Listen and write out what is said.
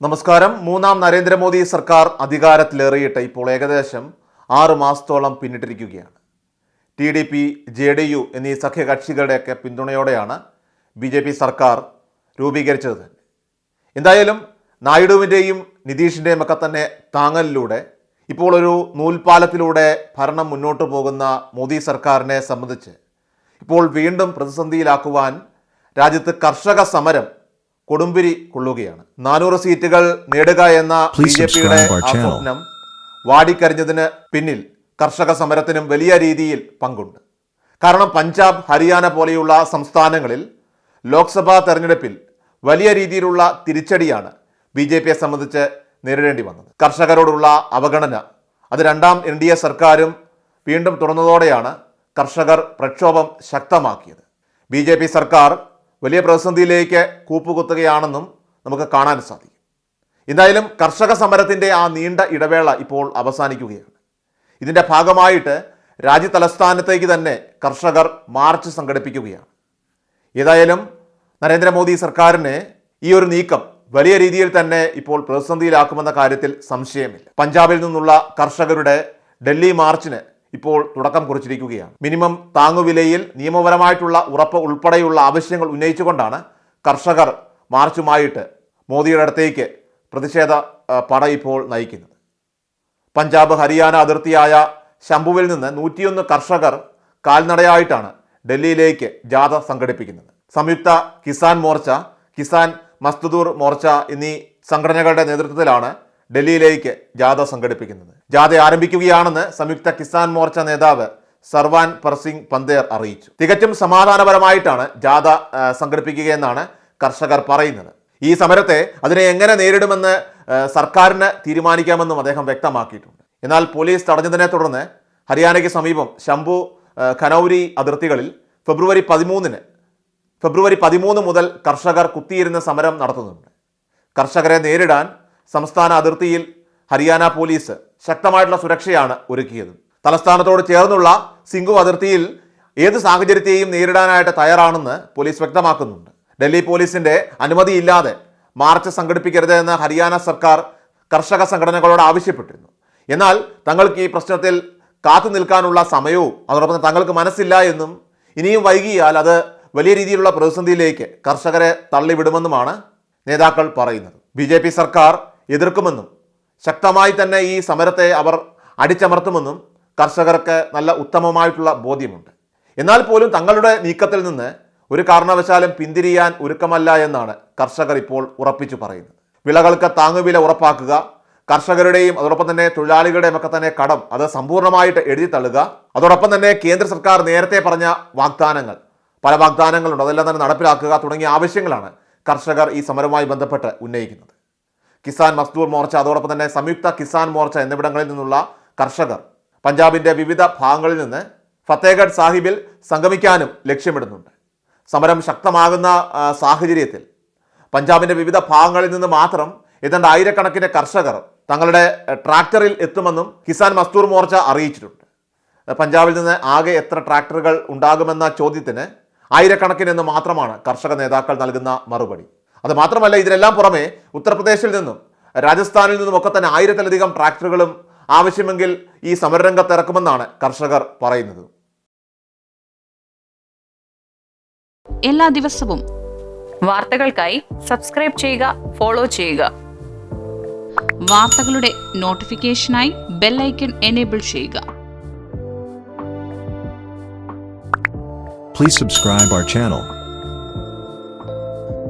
നമസ്കാരം. മൂന്നാം നരേന്ദ്രമോദി സർക്കാർ അധികാരത്തിലേറിയിട്ട് ഇപ്പോൾ ഏകദേശം ആറ് മാസത്തോളം പിന്നിട്ടിരിക്കുകയാണ്. T D P J D U എന്നീ സഖ്യകക്ഷികളുടെയൊക്കെ പിന്തുണയോടെയാണ് ബി ജെ പി സർക്കാർ രൂപീകരിച്ചത് തന്നെ. എന്തായാലും നായിഡുവിന്റെയും നിതീഷിന്റെയും ഒക്കെ തന്നെ താങ്ങലിലൂടെ ഇപ്പോൾ ഒരു നൂൽപാലത്തിലൂടെ ഭരണം മുന്നോട്ട് പോകുന്ന മോദി സർക്കാരിനെ സംബന്ധിച്ച് ഇപ്പോൾ വീണ്ടും പ്രതിസന്ധിയിലാക്കുവാൻ രാജ്യത്ത് കർഷക സമരം കൊടുമ്പിരി കൊള്ളുകയാണ്. നാനൂറ് സീറ്റുകൾ നേടുക എന്ന ബി ജെ പിയുടെ. സ്വപ്നം വാടിക്കരിഞ്ഞതിന് പിന്നിൽ കർഷക സമരത്തിനും വലിയ രീതിയിൽ പങ്കുണ്ട്. കാരണം പഞ്ചാബ് ഹരിയാന പോലെയുള്ള സംസ്ഥാനങ്ങളിൽ ലോക്സഭാ തെരഞ്ഞെടുപ്പിൽ വലിയ രീതിയിലുള്ള തിരിച്ചടിയാണ് ബി ജെ പിയെ സംബന്ധിച്ച് നേരിടേണ്ടി വന്നത്. കർഷകരോടുള്ള അവഗണന അത് രണ്ടാം എൻ ഡി എ സർക്കാരും വീണ്ടും തുറന്നതോടെയാണ് കർഷകർ പ്രക്ഷോഭം ശക്തമാക്കിയത്. ബി ജെ പി സർക്കാർ വലിയ പ്രതിസന്ധിയിലേക്ക് കൂപ്പുകുത്തുകയാണെന്നും നമുക്ക് കാണാൻ സാധിക്കും. എന്തായാലും കർഷക സമരത്തിന്റെ ആ നീണ്ട ഇടവേള ഇപ്പോൾ അവസാനിക്കുകയാണ്. ഇതിന്റെ ഭാഗമായിട്ട് രാജ്യ തലസ്ഥാനത്തേക്ക് തന്നെ കർഷകർ മാർച്ച് സംഘടിപ്പിക്കുകയാണ്. ഏതായാലും നരേന്ദ്രമോദി സർക്കാരിനെ ഈ ഒരു നീക്കം വലിയ രീതിയിൽ തന്നെ ഇപ്പോൾ പ്രതിസന്ധിയിലാക്കുമെന്ന കാര്യത്തിൽ സംശയമില്ല. പഞ്ചാബിൽ നിന്നുള്ള കർഷകരുടെ ഡൽഹി മാർച്ചിന് ഇപ്പോൾ തുടക്കം കുറിച്ചിരിക്കുകയാണ്. മിനിമം താങ്ങുവിലയിൽ നിയമപരമായിട്ടുള്ള ഉറപ്പ് ഉൾപ്പെടെയുള്ള ആവശ്യങ്ങൾ ഉന്നയിച്ചുകൊണ്ടാണ് കർഷകർ മാർച്ചുമായിട്ട് മോദിയുടെ അടുത്തേക്ക് പ്രതിഷേധ പട ഇപ്പോൾ നയിക്കുന്നത്. പഞ്ചാബ് ഹരിയാന അതിർത്തിയായ ശംഭുവിൽ നിന്ന് നൂറ്റിയൊന്ന് കർഷകർ കാൽനടയായിട്ടാണ് ഡൽഹിയിലേക്ക് ജാഥ സംഘടിപ്പിക്കുന്നത്. സംയുക്ത കിസാൻ മോർച്ച കിസാൻ മസ്തുദൂർ മോർച്ച എന്നീ സംഘടനകളുടെ നേതൃത്വത്തിലാണ് ഡൽഹിയിലേക്ക് ജാഥ സംഘടിപ്പിക്കുന്നത്. ജാഥ ആരംഭിക്കുകയാണെന്ന് സംയുക്ത കിസാൻ മോർച്ച നേതാവ് സർവാൻ പർസിംഗ് പന്തേർ അറിയിച്ചു. തികച്ചും സമാധാനപരമായിട്ടാണ് ജാഥ സംഘടിപ്പിക്കുകയെന്നാണ് കർഷകർ പറയുന്നത്. ഈ സമരത്തെ അതിനെ എങ്ങനെ നേരിടുമെന്ന് സർക്കാരിന് തീരുമാനിക്കാമെന്നും അദ്ദേഹം വ്യക്തമാക്കിയിട്ടുണ്ട്. എന്നാൽ പോലീസ് തടഞ്ഞതിനെ തുടർന്ന് ഹരിയാനയ്ക്ക് സമീപം ശംഭു ഖനൌരി അതിർത്തികളിൽ ഫെബ്രുവരി പതിമൂന്നിന് ഫെബ്രുവരി പതിമൂന്ന് മുതൽ കർഷകർ കുത്തിയിരുന്ന സമരം നടത്തുന്നുണ്ട്. കർഷകരെ നേരിടാൻ സംസ്ഥാന അതിർത്തിയിൽ ഹരിയാന പോലീസ് ശക്തമായിട്ടുള്ള സുരക്ഷയാണ് ഒരുക്കിയത്. തലസ്ഥാനത്തോട് ചേർന്നുള്ള സിംഗു അതിർത്തിയിൽ ഏത് സാഹചര്യത്തെയും നേരിടാനായിട്ട് തയ്യാറാണെന്ന് പോലീസ് വ്യക്തമാക്കുന്നുണ്ട്. ഡൽഹി പോലീസിന്റെ അനുമതിയില്ലാതെ മാർച്ച് സംഘടിപ്പിക്കരുത് എന്ന് ഹരിയാന സർക്കാർ കർഷക സംഘടനകളോട് ആവശ്യപ്പെട്ടിരുന്നു. എന്നാൽ തങ്ങൾക്ക് ഈ പ്രശ്നത്തിൽ കാത്തു നിൽക്കാനുള്ള സമയവും അതോടൊപ്പം തങ്ങൾക്ക് മനസ്സില്ല എന്നും ഇനിയും വൈകിയാൽ അത് വലിയ രീതിയിലുള്ള പ്രതിസന്ധിയിലേക്ക് കർഷകരെ തള്ളിവിടുമെന്നുമാണ് നേതാക്കൾ പറയുന്നത്. ബി സർക്കാർ എതിർക്കുമെന്നും ശക്തമായി തന്നെ ഈ സമരത്തെ അവർ അടിച്ചമർത്തുമെന്നും കർഷകർക്ക് നല്ല ഉത്തമമായിട്ടുള്ള ബോധ്യമുണ്ട്. എന്നാൽ പോലും തങ്ങളുടെ നീക്കത്തിൽ നിന്ന് ഒരു കാരണവശാലും പിന്തിരിയാൻ ഒരുക്കമല്ല എന്നാണ് കർഷകർ ഇപ്പോൾ ഉറപ്പിച്ചു പറയുന്നത്. വിളകൾക്ക് താങ്ങുവില ഉറപ്പാക്കുക കർഷകരുടെയും അതോടൊപ്പം തന്നെ തൊഴിലാളികളുടെയും ഒക്കെ തന്നെ കടം അത് സമ്പൂർണമായിട്ട് എഴുതി തള്ളുക അതോടൊപ്പം തന്നെ കേന്ദ്ര സർക്കാർ നേരത്തെ പറഞ്ഞ വാഗ്ദാനങ്ങൾ പല വാഗ്ദാനങ്ങളുണ്ട് അതെല്ലാം തന്നെ നടപ്പിലാക്കുക തുടങ്ങിയ ആവശ്യങ്ങളാണ് കർഷകർ ഈ സമരവുമായി ബന്ധപ്പെട്ട് ഉന്നയിക്കുന്നത്. കിസാൻ മസ്ദൂർ മോർച്ച അതോടൊപ്പം തന്നെ സംയുക്ത കിസാൻ മോർച്ച എന്നിവിടങ്ങളിൽ നിന്നുള്ള കർഷകർ പഞ്ചാബിന്റെ വിവിധ ഭാഗങ്ങളിൽ നിന്ന് ഫത്തേഗഡ് സാഹിബിൽ സംഗമിക്കാനും ലക്ഷ്യമിടുന്നുണ്ട്. സമരം ശക്തമാകുന്ന സാഹചര്യത്തിൽ പഞ്ചാബിന്റെ വിവിധ ഭാഗങ്ങളിൽ നിന്ന് മാത്രം ഏതാണ്ട് ആയിരക്കണക്കിന് കർഷകർ തങ്ങളുടെ ട്രാക്ടറിൽ എത്തുമെന്നും കിസാൻ മസ്ദൂർ മോർച്ച അറിയിച്ചിട്ടുണ്ട്. പഞ്ചാബിൽ നിന്ന് ആകെ എത്ര ട്രാക്ടറുകൾ ഉണ്ടാകുമെന്ന ചോദ്യത്തിന് ആയിരക്കണക്കിന് എന്ന് മാത്രമാണ് കർഷക നേതാക്കൾ നൽകുന്ന മറുപടി. അത് മാത്രമല്ല ഇതിനെല്ലാം പുറമെ ഉത്തർപ്രദേശിൽ നിന്നും രാജസ്ഥാനിൽ നിന്നും ഒക്കെ തന്നെ ആയിരത്തിലധികം ട്രാക്ടറുകളും ആവശ്യമെങ്കിൽ ഈ സമരരംഗത്ത് ഇറക്കുമെന്നാണ് കർഷകർ പറയുന്നത്. എല്ലാ ദിവസവും വാർത്തകൾക്കായി സബ്സ്ക്രൈബ് ചെയ്യുക ഫോളോ ചെയ്യുക. വാർത്തകളുടെ നോട്ടിഫിക്കേഷനായി ബെല്ലൈക്കൺ എനേബിൾ ചെയ്യുക. Please subscribe our channel.